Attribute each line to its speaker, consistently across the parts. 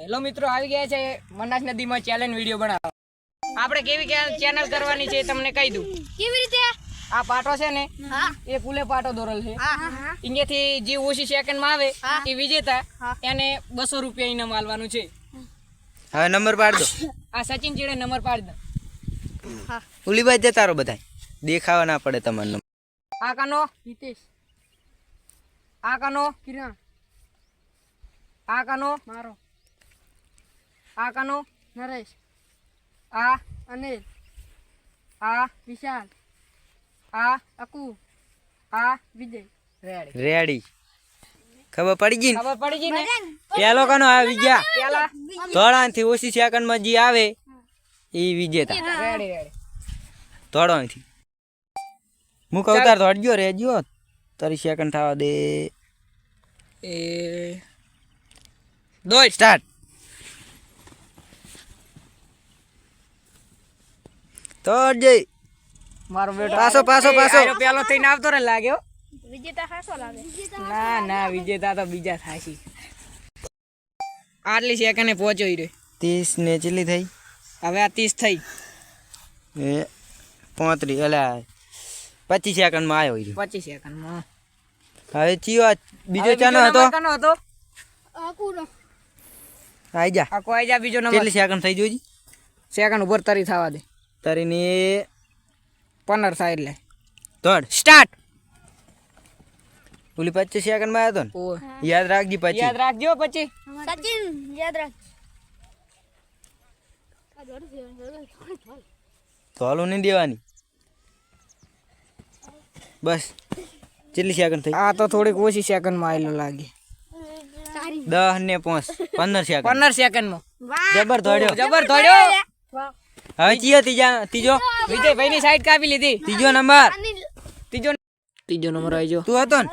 Speaker 1: Hello મિત્રો આવી ગયા છે મનાસ નદીમાં ચેલેન્જ વીડિયો બનાવવા. આપણે કેવી ચેનલ કરવાની છે તમને કહી દઉં.
Speaker 2: કેવી રીતે?
Speaker 1: આ પાટો છે ને એ કુલે પાટો દોરેલ છે. અહીંયાથી જે ઓછી સેકન્ડમાં આવે એ વિજેતા એને બસો રૂપિયા ઇનામ આલવાનું છે.
Speaker 3: હવે નંબર પાડ દો.
Speaker 1: આ સચિન ચીડે નંબર પાડી દો.
Speaker 3: ઉલીભાઈ જતા રહો બધા દેખાવા ના પડે તમારો નંબર.
Speaker 1: આ કાનો?
Speaker 2: હિતેશ.
Speaker 1: આ કાનો?
Speaker 2: કિરણ.
Speaker 1: આ કાનો?
Speaker 2: મારો.
Speaker 1: આ કનો?
Speaker 2: નરેશ.
Speaker 1: આ?
Speaker 2: અનિલ.
Speaker 1: આ?
Speaker 2: વિશાલ.
Speaker 1: આ?
Speaker 2: અકુ.
Speaker 1: આ?
Speaker 2: વિજય.
Speaker 1: રેડી.
Speaker 3: રેડી. ખબર પડી ગઈ
Speaker 1: ખબર પડી ગઈ ને?
Speaker 3: પેલો કનો આવી ગયા
Speaker 1: પેલા?
Speaker 3: થી ઓછી સેકન્ડમાં જે આવે એ વિજેતા.
Speaker 1: Ready ready.
Speaker 3: ધોળાથી હું કહું તાર ધોડજો રેજો તારી સેકન્ડ થવા દે.
Speaker 1: એ. દોડ
Speaker 3: સ્ટાર્ટ.
Speaker 1: મારો બેટો
Speaker 3: પાછો, પાછો, પાછો.
Speaker 1: પેલો થઈને આવતો રે લાગ્યો?
Speaker 2: વિજેતા ખાસો લાગે.
Speaker 1: ના ના વિજેતા તો બીજા થાય છે આટલી સેકન્ડે પહોંચ્યો ઈ.
Speaker 3: ત્રીસ ને ચેટલી થઈ?
Speaker 1: હવે આ ત્રીસ થઈ.
Speaker 3: એ પોત્રીસ એટલે પચીસ સેકન્ડમાં આવ્યો ઈ
Speaker 1: પચીસ સેકન્ડમાં.
Speaker 3: હવે ચિયો બીજો ચાનો હતો? આઈ જા.
Speaker 1: આ કોઈ જા બીજો નંબર.
Speaker 3: કેટલી સેકન્ડ થઈ જોજી
Speaker 1: સેકન્ડ ઉપર તરી થવા દે.
Speaker 3: તારીની
Speaker 1: પંદર થાય એટલે
Speaker 3: દોડ
Speaker 1: સ્ટાર્ટ
Speaker 3: ઓલી પચીસ સેકન્ડમાં આવ્યો તો ને? યાદ રાખજી પછી.
Speaker 1: યાદ રાખજો પછી.
Speaker 2: સચિન યાદ રાખ.
Speaker 3: તોલું નહીં દેવાની. બસ. કેટલી સેકન્ડ થઈ?
Speaker 1: આ તો થોડીક ઓછી સેકન્ડમાં આવેલો લાગે.
Speaker 3: દસ ને પાંચ. પંદર સેકન્ડ
Speaker 1: પંદર સેકન્ડમાં
Speaker 3: જબર દોડ્યો
Speaker 1: જબર દોડ્યો
Speaker 3: હવે ચિયો ત્રીજા ત્રીજો.
Speaker 1: વિજયભાઈ ની સાઈડ કાપી લીધી.
Speaker 3: ત્રીજો નંબર.
Speaker 1: ત્રીજો ત્રીજો નંબર આવી
Speaker 3: તું હતો ને?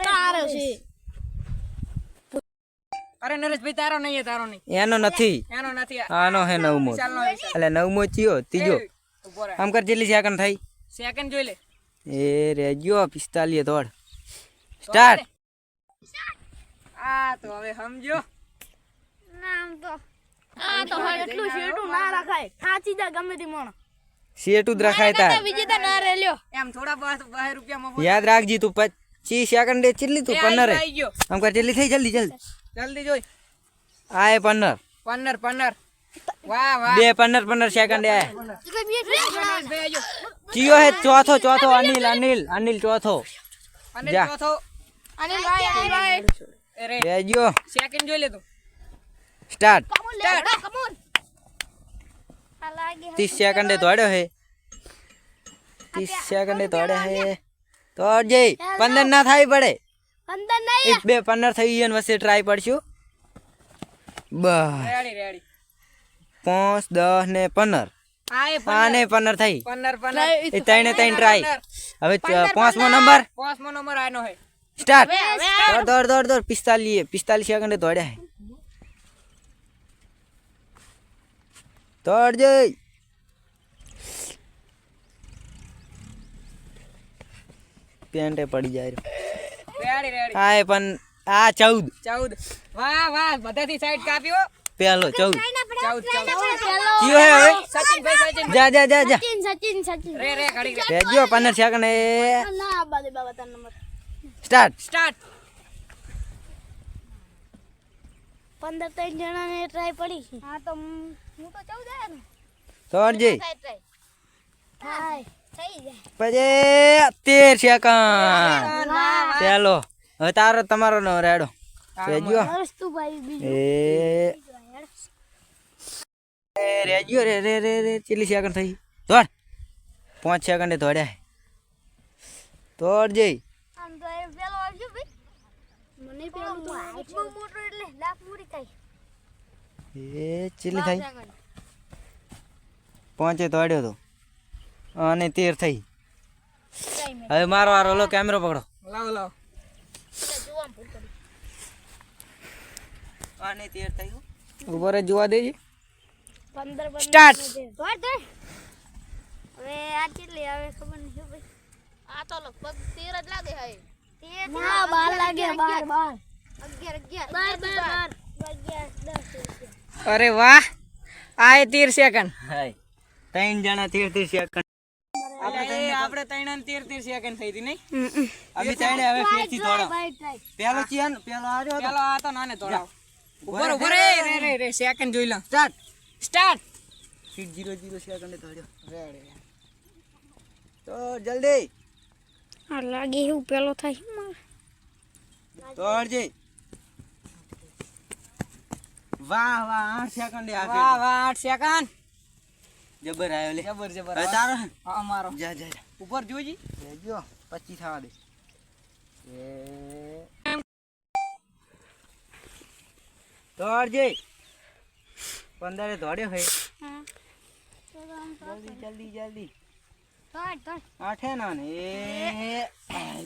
Speaker 1: અરે નરેશભાઈ તારો નહીં તારો નહીં.
Speaker 3: એનો નથી.
Speaker 1: એનો નથી.
Speaker 3: આનો હે નવમો. એટલે નવમો ચિયો ત્રીજો. આમ કર કેટલી સેકન્ડ થઈ.
Speaker 1: સેકન્ડ જોઈ લે.
Speaker 3: એ રેજો પિસ્તાલીસ દોડ સ્ટાર્ટ
Speaker 1: આ તો હવે સમજો.
Speaker 2: નામ તો આ તો હવે એટલું શેટું ના રખાય. થાચી જા ગમે તે મોણ.
Speaker 3: સેટું જ રખાય તાર.
Speaker 2: વિજેતા ના રેલ્યો.
Speaker 1: એમ થોડા બસ બહાર રૂપિયામાં
Speaker 3: યાદ રાખજી તું પચીસ સેકન્ડ દે તું પંદર
Speaker 1: આવી ગયો.
Speaker 3: આમ કર કેટલી થઈ? જલ્દી જલ્દી.
Speaker 1: જલ્દી જોઈ.
Speaker 3: આ એ પંદર.
Speaker 1: પંદર પંદર. વાહ વાહ.
Speaker 3: બે પંદર પંદર સેકન્ડ એ.
Speaker 1: નરેશભાઈ આવી ગયો
Speaker 3: ચિયો હે? ચોથો ચોથો અનિલ અનિલ અનિલ ચોથો. અનિલ
Speaker 1: ચોથો.
Speaker 2: અનિલ ભાઈ અનિલ ભાઈ.
Speaker 1: અરે
Speaker 3: રેજો
Speaker 1: સેકન્ડ જોઈ લે તું.
Speaker 3: સ્ટાર્ટ ત્રીસ સેકન્ડે દોડ્યો હે ત્રીસ સેકન્ડે દોડ્યો હે દોડજે પંદર ના થાય પડે એક બે પંદર થઈ ગયો વસે વચ્ચે ટ્રાય પડશું બસ
Speaker 1: રેડી રેડી
Speaker 3: પાંચ દસ ને પંદર
Speaker 1: આ
Speaker 3: ને પંદર થઈ
Speaker 1: પંદર પંદર
Speaker 3: ત્રણે ત્રણ ટ્રાય હવે ચ- પાંચમો નંબર
Speaker 1: પાંચમો નંબર આનો હે
Speaker 3: સ્ટાર્ટ દોડ દોડ દોડ દોડ પિસ્તાલીસ પિસ્તાલીસ સેકન્ડે દોડ્યા હે દોડજે પેન્ટે પડી જાય. એ પણ આ ચૌદ.
Speaker 1: ચૌદ. વાહ વાહ બધાથી સાઈડ કાપ્યો
Speaker 3: પેલો ચૌદ.
Speaker 1: ચૌદ ચૌદ.
Speaker 3: કયો હે હવે?
Speaker 1: સચિનભાઈ સચિન.
Speaker 3: જા જા જા જા.
Speaker 2: સચિન સચિન સચિન.
Speaker 1: રે રે ઘડી રે
Speaker 3: રેજો સેકન્ડ. એ.
Speaker 2: ના બાબા નંબર.
Speaker 3: સ્ટાર્ટ
Speaker 1: સ્ટાર્ટ
Speaker 2: પંદર ત્રણ જણા ને ટ્રાય પડી હા તો હું તો ચૌદ આવ્યા ને. જાય.
Speaker 3: પછી તેર સેકન્ડ. પેલો હવે તારો તમારો નો રેડો રેજો. એ. રેજો રે રે રે રે. કેટલી સેકન્ડ થઈ? દોડ પાંચ સેકન્ડે દોડ્યા. દોડ જઈ
Speaker 2: આમ તો એ પેલો આવજો ભાઈ મને પેલું બહુ મોટો એટલે લાખ પૂરી થાય
Speaker 3: એ થઈ પાંચે દોડ્યો તો. અને તેર થઈ. હવે મારો વારો લો કેમેરો પકડો.
Speaker 1: લાવો લાવો.
Speaker 3: અને તેર
Speaker 1: જોવા દેજે.
Speaker 2: પંદર
Speaker 1: સ્ટાર્ટ
Speaker 2: હવે આ કેટલી આવે ખબર નહીં ભાઈ આ તો લગભગ તેર જ લાગે હે તેર ના બાર લાગે બાર બાર. અગિયાર અગિયાર. બાર બાર બાર.
Speaker 1: અરે વાહ આ એ તેર સેકન્ડ
Speaker 3: હાય. ત્રણ જણા તીર તીર સેકન્ડ
Speaker 1: આપણે આપણે ત્રણ તેર તેર સેકન્ડ થઈ હતી નહીં?
Speaker 3: અમે ત્રણે હવે ફેરથી થોડો પેલો ચિયાન પેલો આર્યો
Speaker 1: પેલો આ તો નાને તોડાવ ઉપર ઉપર રે રે રે રે સેકન્ડ જોઈ લો.
Speaker 3: સ્ટાર્ટ
Speaker 1: સ્ટાર્ટ
Speaker 3: ફીટ જીરો જીરો સેકન્ડે થોડ્યો તો જલ્દી.
Speaker 2: આ લાગે એવું પેલો થાય
Speaker 3: તોડજે વાહ વાહ આઠ સેકન્ડ આ
Speaker 1: વાહ વાહ આઠ સેકન્ડ
Speaker 3: જબર આવ્યો લે
Speaker 1: જબર જબર
Speaker 3: તારો હે?
Speaker 1: મારો
Speaker 3: જા જા
Speaker 1: ઉપર જોજી
Speaker 3: જો પચી થવા દે એ દોડજે પંદરે દોડ્યો હે જલ્દી જલ્દી જલ્દી આઠે ના ને એ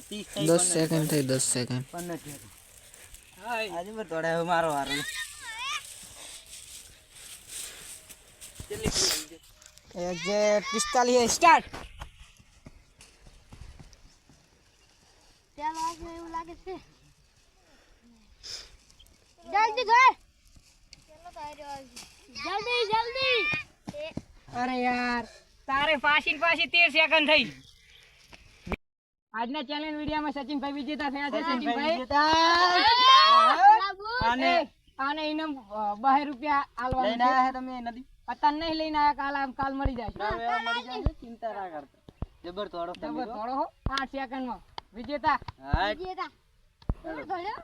Speaker 3: ત્રીસ થઈ
Speaker 4: દસ
Speaker 3: પંદર.
Speaker 4: સેકન્ડ થઈ દસ સેકન્ડ
Speaker 3: પંદર થયા. આજે પર દોડાયો મારો હારો
Speaker 1: એક્ઝેક્ટ પિસ્તાલીસ સ્ટાર્ટ
Speaker 2: પેલો આગળ એવું લાગે છે જલ્દી ઘર જલ્દી જલ્દી
Speaker 1: અરે યાર તારે પાછી પાછી તેર સેકન્ડ થઈ. આજના ચેલેન્જ વિડીયોમાં સચિનભાઈ વિજેતા થયા છે. સચિનભાઈ અને આને ઇનામ બહાર રૂપિયા આલવા
Speaker 3: લઈને આયા હે તમે નદી?
Speaker 1: અત્યારે નહીં લઈને આયા કાલ આમ કાલ મળી જાય.
Speaker 3: હવે આ ચિંતા ના કરતા જબર તોડો
Speaker 1: જબર તોડો હો. આઠ સેકન્ડમાં વિજેતા.
Speaker 3: હા
Speaker 2: જીતા ઘડ્યો